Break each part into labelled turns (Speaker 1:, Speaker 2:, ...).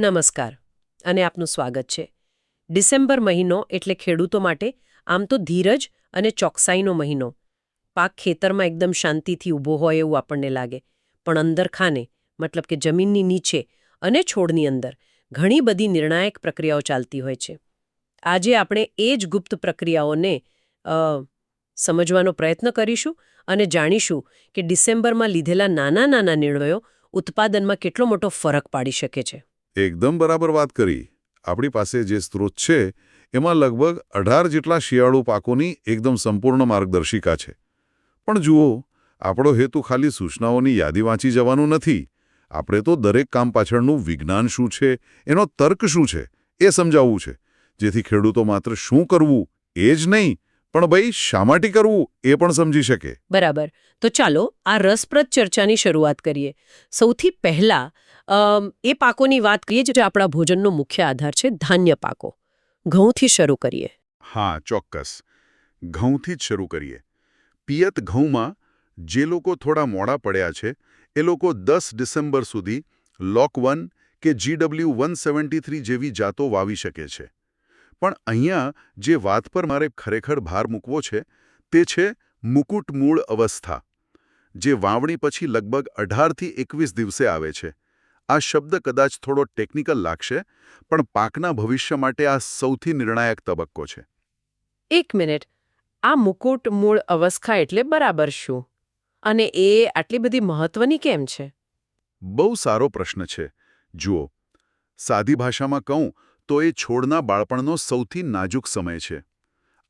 Speaker 1: નમસ્કાર, અને આપનું સ્વાગત છે. ડિસેમ્બર મહિનો એટલે ખેડૂતો માટે આમ તો ધીરજ અને ચોકસાઈનો મહિનો. પાક ખેતરમાં એકદમ શાંતિથી ઊભો હોય એવું આપણને લાગે. પણ અંદર ખાને, મતલબ કે જમીનની નીચે અને છોડની અંદર, ઘણી બધી નિર્ણાયક પ્રક્રિયાઓ ચાલતી હોય છે. આજે આપણે એ જ ગુપ્ત પ્રક્રિયાઓને સમજવાનો પ્રયત્ન કરીશું અને જાણીશું કે ડિસેમ્બરમાં લીધેલા નાના નાના નિર્ણયો ઉત્પાદનમાં કેટલો મોટો ફરક પાડી શકે છે.
Speaker 2: એકદમ બરાબર વાત કરી. આપણી પાસે જે સ્ત્રોત છે, એમાં લગભગ અઢાર જેટલા શિયાળુ પાકોની એકદમ સંપૂર્ણ માર્ગદર્શિકા છે. પણ જુઓ, આપણો હેતુ ખાલી સૂચનાઓની યાદી વાંચી જવાનું નથી. આપણે તો દરેક કામ પાછળનું વિજ્ઞાન શું છે, એનો તર્ક શું છે, એ સમજાવવું છે. જેથી ખેડૂતો માત્ર શું કરવું એ જ નહીં પણ ભાઈ શા માટે કરવું એ પણ સમજી શકે.
Speaker 1: બરાબર. તો ચાલો આ રસપ્રદ ચર્ચાની શરૂઆત કરીએ. સૌથી પહેલા એ પાકોની વાત કરીએ જે આપણા ભોજનનો મુખ્ય આધાર છે ધાન્ય પાકો. ઘઉંથી શરૂ કરીએ.
Speaker 2: હા ચોક્કસ. ઘઉંથી જ શરૂ કરીએ. પિયત ઘઉંમાં જે લોકો થોડા મોડા પડ્યા છે એ લોકો દસ ડિસેમ્બર સુધી લોક વન કે જીડબલ્યુ વન સેવન્ટી થ્રી જેવી જાતો વાવી શકે છે. પણ અહીંયા જે વાત પર મારે ખરેખર ભાર મૂકવો છે તે છે મુકુટ મૂળ અવસ્થા જે વાવણી પછી લગભગ અઢારથી એકવીસ દિવસે આવે છે. આ શબ્દ કદાચ થોડો ટેકનિકલ લાગશે પણ પાકના ભવિષ્ય માટે આ સૌથી નિર્ણાયક તબક્કો છે.
Speaker 1: એક મિનિટ. આ મુકુટ મૂળ અવસ્થા એટલે બરાબર શું? અને એ આટલી બધી મહત્વની કેમ છે?
Speaker 2: બહુ સારો પ્રશ્ન છે. જુઓ સાદી ભાષામાં કહું તો એ છોડના બાળપણનો સૌથી નાજુક સમય છે.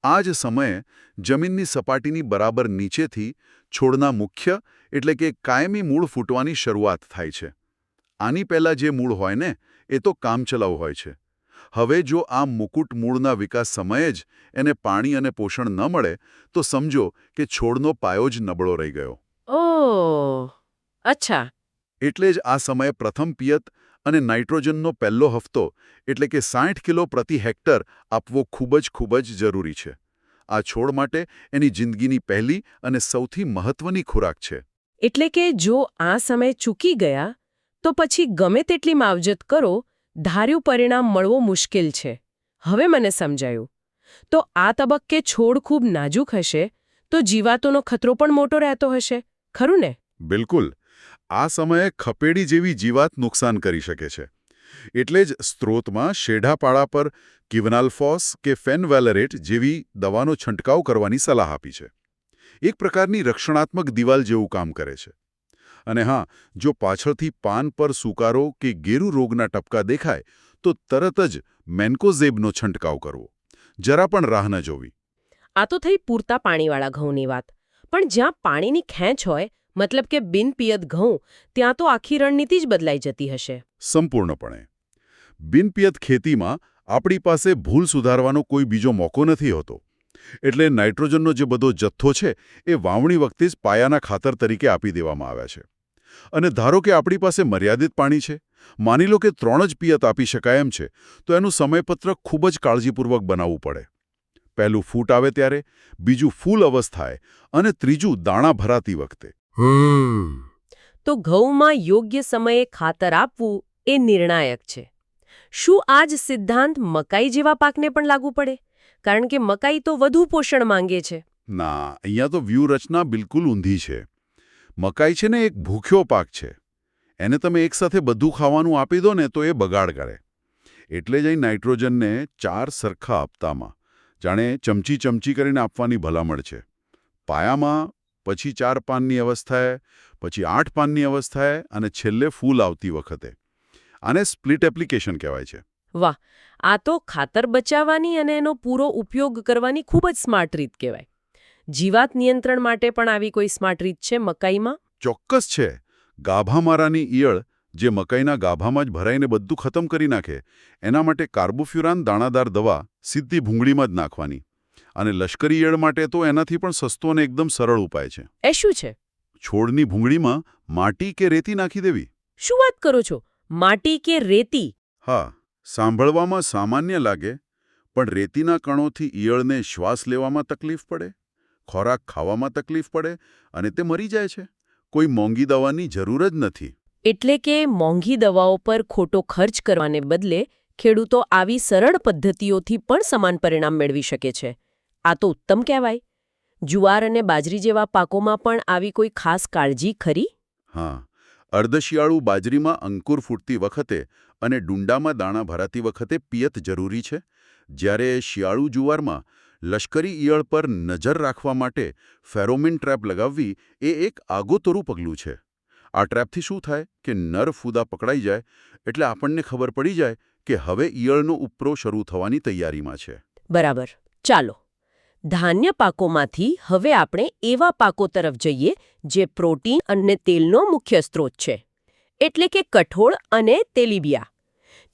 Speaker 2: આ જ સમયે જમીનની સપાટીની બરાબર નીચેથી છોડના મુખ્ય એટલે કે કાયમી મૂળ ફૂટવાની શરૂઆત થાય છે. આની પહેલાં જે મૂળ હોય ને એ તો કામચલાઉ હોય છે. હવે જો આ મુકુટ મૂળના વિકાસ સમયે જ એને પાણી અને પોષણ ન મળે તો સમજો કે છોડનો પાયો જ નબળો રહી ગયો.
Speaker 1: ઓ અચ્છા.
Speaker 2: એટલે જ આ સમયે પ્રથમ પિયત અને નાઇટ્રોજનનો પહેલો હફતો એટલે કે સાઠ કિલો પ્રતિ હેક્ટર આપવો ખૂબ જ ખૂબ જ જરૂરી છે. આ છોડ માટે એની જિંદગીની પહેલી અને સૌથી મહત્વની ખોરાક છે.
Speaker 1: એટલે કે જો આ સમય ચૂકી ગયા તો પછી ગમે તેટલી માવજત કરો ધાર્યું પરિણામ મળવું મુશ્કેલ છે. હવે મને સમજાયું. તો આ તબક્કે છોડ ખૂબ નાજુક હશે તો જીવાતોનો ખતરો પણ મોટો રહેતો હશે ખરું ને?
Speaker 2: બિલકુલ. આ સમયે ખપેડી જેવી જીવાત નુકસાન કરી શકે છે. એટલે જ સ્ત્રોતમાં શેઢાપાળા પર કિવનાલ્ફોસ કે ફેનવેલરેટ જેવી દવાનો છંટકાવ કરવાની સલાહ આપી છે. એક પ્રકારની રક્ષણાત્મક દિવાલ જેવું કામ કરે છે. અને હા, જો પાછળથી પાન પર સુકારો કે ગેરુ રોગના ટપકા દેખાય, તો તરત જ મેન્કોઝેબનો છંટકાવ કરવો. જરા પણ રાહ ન જોવી.
Speaker 1: આ તો થઈ પૂરતા પાણીવાળા ઘઉંની વાત. પણ જ્યાં પાણીની ખેંચ હોય મતલબ કે બિનપિયત ઘઉં, ત્યાં તો આખી રણનીતિ જ બદલાઈ જતી હશે.
Speaker 2: સંપૂર્ણપણે. બિનપિયત ખેતીમાં આપણી પાસે ભૂલ સુધારવાનો કોઈ બીજો મોકો નથી હોતો. એટલે નાઇટ્રોજનનો જે બધો જથ્થો છે, એ વાવણી વખતે જ પાયાના ખાતર તરીકે આપી દેવામાં આવ્યા છે. અને ધારો કે આપણી પાસે મર્યાદિત પાણી છે, માની લો કે ત્રણ જ પિયત આપી શકાય એમ છે, તો એનું સમયપત્રક ખૂબ જ કાળજીપૂર્વક બનાવવું પડે. પહેલું ફૂટ આવે ત્યારે, બીજું ફૂલ અવસ્થાએ, અને ત્રીજું દાણા ભરાતી વખતે.
Speaker 1: તો ઘઉંમાં યોગ્ય સમયે ખાતર આપવું એ નિર્ણાયક છે. શું આ જ સિદ્ધાંત મકાઈ જેવા પાકને પણ લાગુ પડે? કારણ કે મકાઈ તો વધુ પોષણ માંગે છે.
Speaker 2: ના અહીંયા તો વ્યૂહરચના બિલકુલ ઊંધી છે. મકાઈ છે ને એક ભૂખ્યો પાક છે. એને તમે એકસાથે બધું ખાવાનું આપી દો ને તો એ બગાડ કરે. એટલે જ અહીં નાઇટ્રોજનને ચાર સરખા હપ્તામાં જાણે ચમચી ચમચી કરીને આપવાની ભલામણ છે. પાયામાં પછી ચાર પાનની અવસ્થાએ પછી આઠ પાનની અવસ્થાએ અને છેલ્લે ફૂલ આવતી વખતે. આને સ્પ્લિટ એપ્લિકેશન કહેવાય છે.
Speaker 1: વાહ આ તો ખાતર બચાવવાની અને એનો પૂરો ઉપયોગ કરવાની ખૂબ જ સ્માર્ટ રીત કહેવાય. જીવાત નિયંત્રણ માટે પણ આવી કોઈ સ્માર્ટ રીત છે મકાઈમાં?
Speaker 2: ચોક્કસ છે. ગાભામારાની ઈયળ જે મકાઈના ગાભામાં જ ભરાઈને બધું ખતમ કરી નાખે એના માટે કાર્બોફ્યુરાન દાણાદાર દવા સીધી ભૂંગળીમાં જ નાખવાની. અને લશ્કરી ઈયળ માટે તો એનાથી પણ સસ્તો અને એકદમ સરળ ઉપાય છે.
Speaker 1: એ શું છે?
Speaker 2: છોડની ભૂંગળીમાં માટી કે રેતી નાખી દેવી?
Speaker 1: શું વાત કરો છો? માટી કે રેતી?
Speaker 2: હા સાંભળવામાં સામાન્ય લાગે પણ રેતીના કણોથી ઈયળને શ્વાસ લેવામાં તકલીફ પડે ખોરાક ખાવામાં તકલીફ પડે અને તે મરી જાય છે. કોઈ મોંઘી દવાની જરૂર જ નથી.
Speaker 1: એટલે કે મોંઘી દવાઓ પર ખોટો ખર્ચ કરવાને બદલે ખેડૂતો આવી સરળ પદ્ધતિઓથી પણ સમાન પરિણામ મેળવી શકે છે. આ તો ઉત્તમ કહેવાય. જુવાર અને બાજરી જેવા પાકોમાં પણ આવી કોઈ ખાસ કાળજી ખરી?
Speaker 2: હા અર્ધશિયાળુ બાજરીમાં અંકુર ફૂટતી વખતે અને ડુંડામાં દાણા ભરાતી વખતે પિયત જરૂરી છે. જ્યારે શિયાળુ જુવારમાં લશ્કરી ઈયળ પર નજર રાખવા માટે ફેરોમિન ટ્રેપ લગાવવી એ એક આગોતરું પગલું છે. આ ટ્રેપથી શું થાય કે નર ફૂદા પકડાઈ જાય એટલે આપણને ખબર પડી જાય કે હવે ઈયળનો ઉપરો શરૂ થવાની તૈયારીમાં છે.
Speaker 1: બરાબર. ચાલો. ધાન્ય પાકોમાંથી હવે આપણે એવા પાકો તરફ જઈએ જે પ્રોટીન અને તેલનો મુખ્ય સ્ત્રોત છે. એટલે કે કઠોળ અને તેલીબિયા.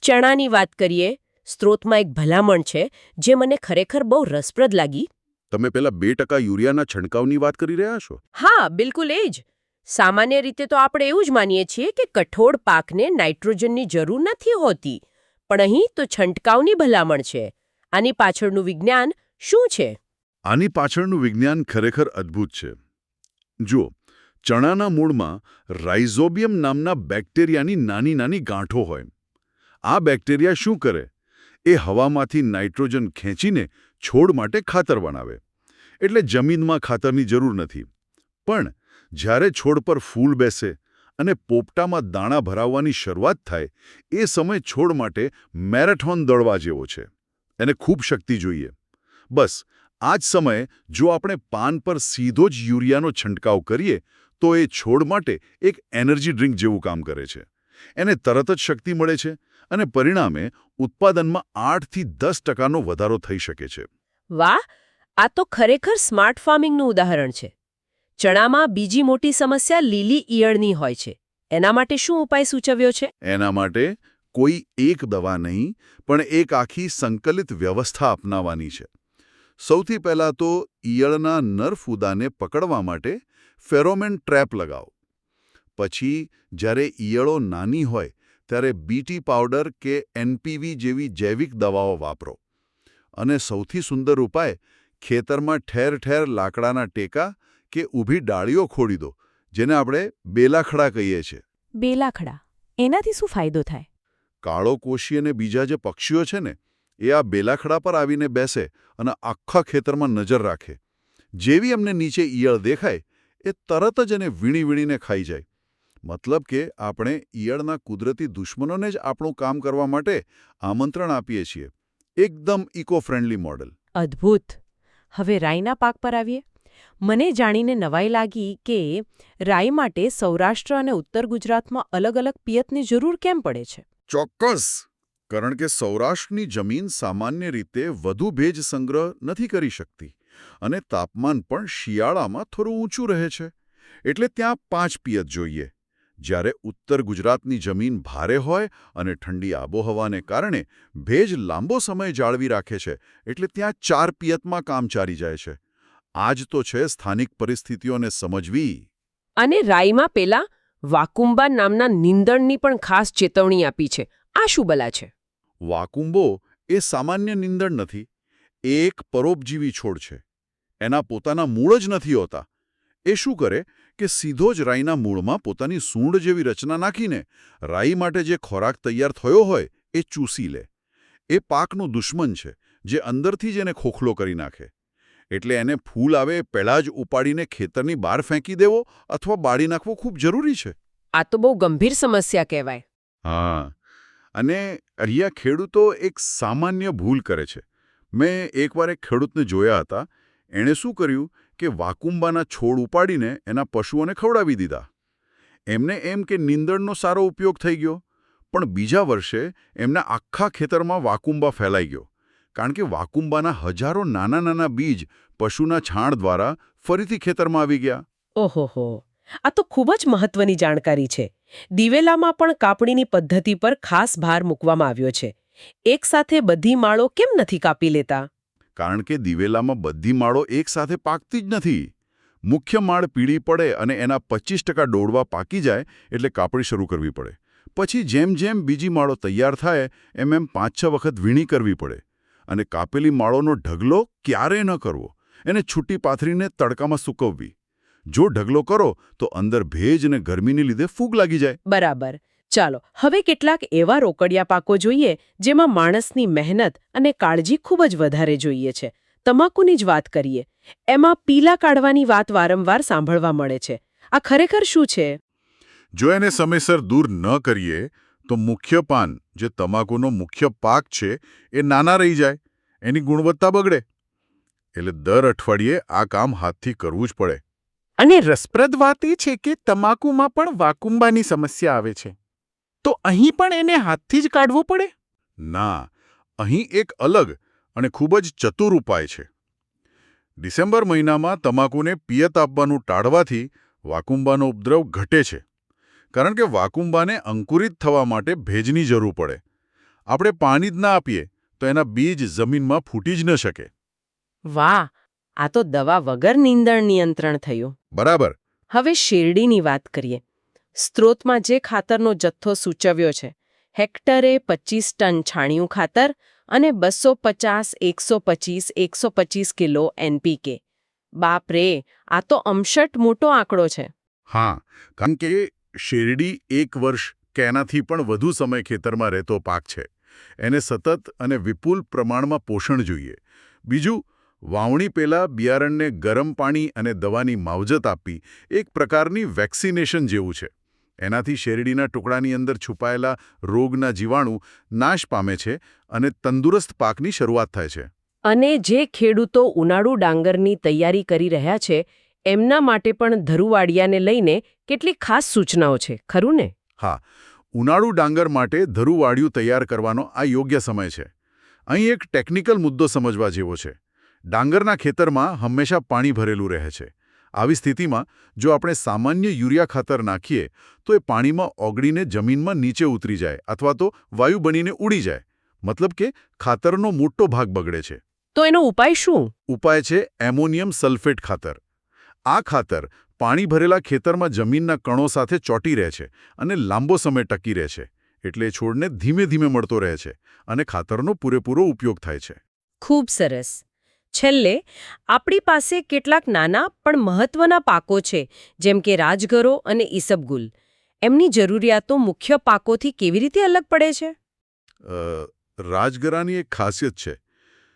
Speaker 1: ચણાની વાત કરીએ સ્ત્રોતમાં એક ભલામણ છે જે મને ખરેખર બહુ રસપ્રદ લાગી.
Speaker 2: તમે પેલા બે ટકા યુરિયાના છંટકાવની વાત કરી રહ્યા છો?
Speaker 1: હા બિલકુલ એ જ. સામાન્ય રીતે તો આપણે એવું જ માનીએ છીએ કે કઠોળ પાકને નાઇટ્રોજનની જરૂર નથી હોતી. પણ અહીં તો છંટકાવની ભલામણ છે. આની પાછળનું વિજ્ઞાન શું છે?
Speaker 2: આની પાછળનું વિજ્ઞાન ખરેખર અદ્ભુત છે. જુઓ, ચણાના મૂળમાં રાઇઝોબિયમ નામના બેક્ટેરિયાની નાની નાની ગાંઠો હોય. આ બેક્ટેરિયા શું કરે? એ હવામાંથી નાઇટ્રોજન ખેંચીને છોડ માટે ખાતર બનાવે. એટલે જમીનમાં ખાતરની જરૂર નથી. પણ જ્યારે છોડ પર ફૂલ બેસે અને પોપટામાં દાણા ભરાવવાની શરૂઆત થાય, એ સમય છોડ માટે મેરેથોન દોડવા જેવો છે. એને ખૂબ શક્તિ જોઈએ. બસ આ જ સમયે જો આપણે પાન પર સીધો જ યુરિયાનો છંટકાવ કરીએ તો એ છોડ માટે એક એનર્જી ડ્રિંક જેવું કામ કરે છે. એને તરત જ શક્તિ મળે છે અને પરિણામે ઉત્પાદનમાં આઠથી દસ ટકાનો વધારો થઈ શકે છે.
Speaker 1: વાહ! આ તો ખરેખર સ્માર્ટ ફાર્મિંગનું ઉદાહરણ છે. ચણામાં બીજી મોટી સમસ્યા લીલી ઈયળની હોય છે. એના માટે શું ઉપાય સૂચવ્યો છે?
Speaker 2: એના માટે કોઈ એક દવા નહીં પણ એક આખી સંકલિત વ્યવસ્થા અપનાવવાની છે. સૌથી પહેલાં તો ઈયળના નરફૂદાને પકડવા માટે ફેરોમેન ટ્રેપ લગાવો. પછી જ્યારે ઈયળો નાની હોય ત્યારે બીટી પાવડર કે એનપીવી જેવી જૈવિક દવાઓ વાપરો. અને સૌથી સુંદર ઉપાય ખેતરમાં ઠેર ઠેર લાકડાના ટેકા કે ઊભી ડાળીઓ ખોડી દો જેને આપણે બેલાખડા કહીએ છીએ.
Speaker 3: બેલાખડા. એનાથી શું ફાયદો થાય?
Speaker 2: કાળો કોશી અને બીજા જે પક્ષીઓ છે ને એ આ બેલાખડા પર આવીને બેસે અને આખા ખેતરમાં નજર રાખે. જેવી એમને નીચે ઈયળ દેખાય એ તરત જ એને વીણી વીણીને ખાઈ જાય. મતલબ કે આપણે ઈયળના કુદરતી દુશ્મનોને જ આપણું કામ કરવા માટે આમંત્રણ આપીએ છીએ. એકદમ ઇકો ફ્રેન્ડલી મોડલ.
Speaker 3: અદ્ભુત. હવે રાઈના પાક પર આવીએ. મને જાણીને નવાઈ લાગી કે રાઈ માટે સૌરાષ્ટ્ર અને ઉત્તર ગુજરાતમાં અલગ અલગ પિયતની જરૂર કેમ પડે છે?
Speaker 2: ચોક્કસ. કારણ કે સૌરાષ્ટ્રની જમીન સામાન્ય રીતે વધુ ભેજ સંગ્રહ નથી કરી શકતી અને તાપમાન પણ શિયાળામાં થોડું ઊંચું રહે છે. એટલે ત્યાં પાંચ પિયત જોઈએ. જ્યારે ઉત્તર ગુજરાતની જમીન ભારે હોય અને ઠંડી આબોહવાને કારણે ભેજ લાંબો સમય જાળવી રાખે છે, એટલે ત્યાં ચાર પિયતમાં કામ ચાલી જાય છે. આ જ તો છે સ્થાનિક પરિસ્થિતિઓને સમજવી.
Speaker 1: અને રાઈમાં પેલા વાકુંબા નામના નિંદણની પણ ખાસ ચેતવણી આપી છે. આ શું બલા છે?
Speaker 2: વાકુંબો એ સામાન્ય નિંદણ નથી એ એક પરોપજીવી છોડ છે. એના પોતાના મૂળ જ નથી હોતા. એ શું કરે કે સીધો જ રાઈના મૂળમાં પોતાની સૂંઢ જેવી રચના નાખીને રાઈ માટે જે ખોરાક તૈયાર થયો હોય એ ચૂસી લે. એ પાકનું દુશ્મન છે જે અંદરથી જ એને ખોખલો કરી નાખે. એટલે એને ફૂલ આવે પહેલાં જ ઉપાડીને ખેતરની બહાર ફેંકી દેવો અથવા બાળી નાખવો ખૂબ જરૂરી છે.
Speaker 1: આ તો બહુ ગંભીર સમસ્યા કહેવાય.
Speaker 2: હા. અને અહીંયા ખેડૂતો એક સામાન્ય ભૂલ કરે છે. મેં એકવાર એક ખેડૂતને જોયા હતા. એણે શું કર્યું કે વાકુંબાના છોડ ઉપાડીને એના પશુઓને ખવડાવી દીધા. એમને એમ કે નીંદણનો સારો ઉપયોગ થઈ ગયો, પણ બીજા વર્ષે એમના આખા ખેતરમાં વાકુંબા ફેલાઈ ગયો, કારણ કે વાકુંબાના હજારો નાના નાના બીજ પશુના છાણ દ્વારા ફરીથી ખેતરમાં આવી ગયા.
Speaker 1: ઓહો આ તો ખૂબ જ મહત્વની જાણકારી છે. દિવેલામાં પણ કાપણીની પદ્ધતિ પર ખાસ ભાર મૂકવામાં આવ્યો છે. એકસાથે બધી માળો કેમ નથી કાપી લેતા?
Speaker 2: કારણ કે દિવેલામાં બધી માળો એકસાથે પાકતી જ નથી. મુખ્ય માળ પીળી પડે અને એના પચીસ ટકા ડોડવા પાકી જાય એટલે કાપણી શરૂ કરવી પડે. પછી જેમ જેમ બીજી માળો તૈયાર થાય, એમ એમ પાંચ છ વખત વીણી કરવી પડે. અને કાપેલી માળોનો ઢગલો ક્યારે ન કરવો? એને છૂટી પાથરીને તડકામાં સૂકવવી. જો ઢગલો કરો તો અંદર ભેજ અને ગરમીને લીધે ફૂગ લાગી જાય.
Speaker 1: બરાબર. ચાલો હવે કેટલાક એવા રોકડિયા પાકો જોઈએ જેમાં માણસની મહેનત અને કાળજી ખૂબ જ વધારે જોઈએ છે. તમાકુની જ વાત કરીએ. એમાં પીલા કાઢવાની વાત વારંવાર સાંભળવા મળે છે. આ ખરેખર શું છે?
Speaker 2: જો એને સમયસર દૂર ન કરીએ તો મુખ્ય પાન જે તમાકુનો મુખ્ય પાક છે એ નાના રહી જાય. એની ગુણવત્તા બગડે. એટલે દર અઠવાડિયે આ કામ હાથથી કરવું જ પડે.
Speaker 4: અને રસપ્રદ વાત એ છે કે તમાકુમાં પણ વાકુંબાની સમસ્યા આવે છે. તો અહીં પણ એને હાથથી જ કાઢવો પડે?
Speaker 2: ના અહીં એક અલગ અને ખૂબ જ ચતુર ઉપાય છે. ડિસેમ્બર મહિનામાં તમાકુને પિયત આપવાનું ટાળવાથી વાકુંબાનો ઉપદ્રવ ઘટે છે. કારણ કે વાકુંબાને અંકુરિત થવા માટે ભેજની જરૂર પડે. આપણે પાણી જ ના આપીએ તો એના બીજ જમીનમાં ફૂટી જ ન શકે.
Speaker 1: વાહ આ તો દવા વગર નીંદણ નિયંત્રણ થયું.
Speaker 2: બરાબર.
Speaker 1: હવે શેરડીની વાત કરીએ. સ્ત્રોતમાં જે ખાતરનો જથ્થો સૂચવ્યો છે હેક્ટરે પચીસ ટન છાણિયું ખાતર અને બસો પચાસ એકસો પચીસ એકસો પચીસ કિલો એનપીકે. બાપ રે આ તો અમશટ મોટો આંકડો છે.
Speaker 2: હા કારણ કે શેરડી એક વર્ષ કે એનાથી પણ વધુ સમય ખેતરમાં રહેતો પાક છે. એને સતત અને વિપુલ પ્રમાણમાં પોષણ જોઈએ. બીજું વાવણી પહેલાં બિયારણને ગરમ પાણી અને દવાની માવજત આપવી એક પ્રકારની વેક્સિનેશન જેવું છે. એનાથી શેરડીના ટુકડાની અંદર છુપાયેલા રોગના જીવાણુ નાશ પામે છે અને તંદુરસ્ત પાકની શરૂઆત થાય છે.
Speaker 1: અને જે ખેડૂતો ઉનાળુ ડાંગરની તૈયારી કરી રહ્યા છે એમના માટે પણ ધરુવાડિયાને લઈને કેટલીક ખાસ સૂચનાઓ છે ખરું ને?
Speaker 2: હા ઉનાળુ ડાંગર માટે ધરુવાડિયું તૈયાર કરવાનો આ યોગ્ય સમય છે. અહીં એક ટેકનિકલ મુદ્દો સમજવા જેવો છે. ડાંગરના ખેતરમાં હંમેશા પાણી ભરેલું રહે છે. આવી સ્થિતિમાં જો આપણે સામાન્ય યુરિયા ખાતર નાખીએ તો એ પાણીમાં ઓગળીને જમીનમાં નીચે ઉતરી જાય અથવા તો વાયુ બનીને ઉડી જાય. મતલબ કે ખાતરનો મોટો ભાગ બગડે છે.
Speaker 1: તો એનો ઉપાય શું?
Speaker 2: ઉપાય છે એમોનિયમ સલ્ફેટ ખાતર. આ ખાતર પાણી ભરેલા ખેતરમાં જમીનના કણો સાથે ચોંટી રહે છે અને લાંબો સમય ટકી રહે છે. એટલે છોડને ધીમે ધીમે મળતો રહે છે અને ખાતરનો પૂરેપૂરો ઉપયોગ થાય છે.
Speaker 1: ખૂબ સરસ. છેલ્લે, આપણી પાસે કેટલાક નાના પણ મહત્વના પાકો છે, જેમ કે રાજગરો અને ઈસબગુલ. એમની જરૂરિયાતો મુખ્ય પાકોથી કેવી રીતે અલગ પડે છે?
Speaker 2: રાજગરાની એક ખાસિયત છે.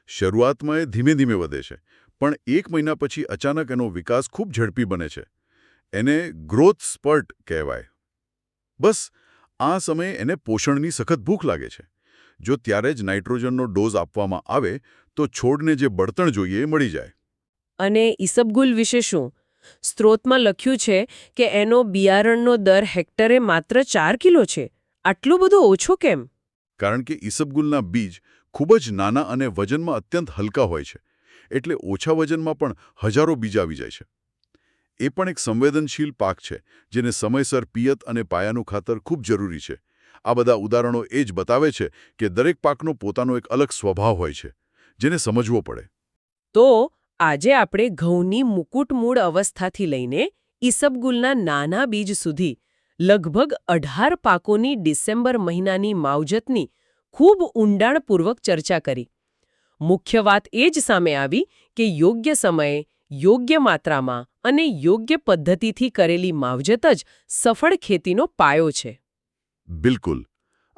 Speaker 2: શરૂઆતમાં એ ધીમે ધીમે વધે છે, પણ એક મહિના પછી અચાનક એનો વિકાસ ખૂબ ઝડપી બને છે. એને ગ્રોથ સ્પર્ટ કહેવાય. બસ, આ સમયે એને પોષણની સખત ભૂખ લાગે છે. જો ત્યારે જ નાઇટ્રોજનનો ડોઝ આપવામાં આવે તો છોડને જે બળતણ જોઈએ એ મળી જાય.
Speaker 1: અને ઈસબગુલ વિશે શું? સ્ત્રોતમાં લખ્યું છે કે એનો બિયારણનો દર હેક્ટરે માત્ર ચાર કિલો છે. આટલો બધો ઓછો કેમ?
Speaker 2: કારણ કે ઈસબગુલના બીજ ખૂબ જ નાના અને વજનમાં અત્યંત હલકા હોય છે. એટલે ઓછા વજનમાં પણ હજારો બીજ આવી જાય છે. એ પણ એક સંવેદનશીલ પાક છે જેને સમયસર પિયત અને પાયાનું ખાતર ખૂબ જરૂરી છે. આ બધા ઉદાહરણો એ જ બતાવે છે કે દરેક પાકનો પોતાનો એક અલગ સ્વભાવ હોય છે. જેને સમજવો પડે.
Speaker 1: તો આજે આપણે ઘઉંની મુકુટમૂળ અવસ્થાથી લઈને ઈસબગુલના નાના બીજ સુધી લગભગ અઢાર પાકોની ડિસેમ્બર મહિનાની માવજતની ખૂબ ઊંડાણપૂર્વક ચર્ચા કરી. મુખ્ય વાત એ જ સામે આવી કે યોગ્ય સમયે યોગ્ય માત્રામાં અને યોગ્ય પદ્ધતિથી કરેલી માવજત જ સફળ ખેતીનો પાયો છે.
Speaker 2: બિલકુલ.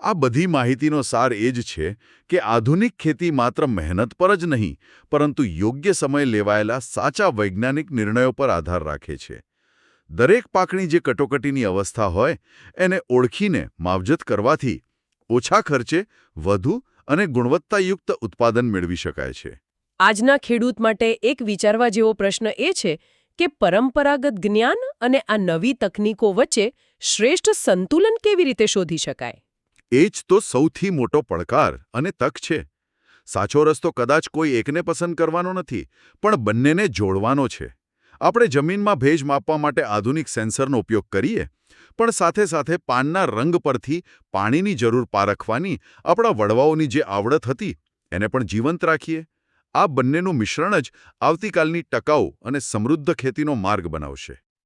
Speaker 2: આ બધી માહિતીનો સાર એ જ છે કે આધુનિક ખેતી માત્ર મહેનત પર જ નહીં, પરંતુ યોગ્ય સમય લેવાયેલા સાચા વૈજ્ઞાનિક નિર્ણયો પર આધાર રાખે છે. દરેક પાકની જે કટોકટીની અવસ્થા હોય, એને ઓળખીને માવજત કરવાથી ઓછા ખર્ચે વધુ અને ગુણવત્તાયુક્ત ઉત્પાદન મેળવી શકાય છે.
Speaker 1: આજના ખેડૂત માટે એક વિચારવા જેવો પ્રશ્ન એ છે કે પરંપરાગત જ્ઞાન અને આ નવી તકનીકો વચ્ચે શ્રેષ્ઠ સંતુલન કેવી રીતે શોધી શકાય?
Speaker 2: એ જ તો સૌથી મોટો પડકાર અને તક છે. સાચો રસ્તો કદાચ કોઈ એકને પસંદ કરવાનો નથી, પણ બંનેને જોડવાનો છે. આપણે જમીનમાં ભેજ માપવા માટે આધુનિક સેન્સરનો ઉપયોગ કરીએ, પણ સાથે સાથે પાનના રંગ પરથી પાણીની જરૂર પારખવાની આપણા વડવાઓની જે આવડત હતી, એને પણ જીવંત રાખીએ. આ બંનેનું મિશ્રણ જ આવતીકાલની ટકાઉ અને સમૃદ્ધ ખેતીનો માર્ગ બનાવશે.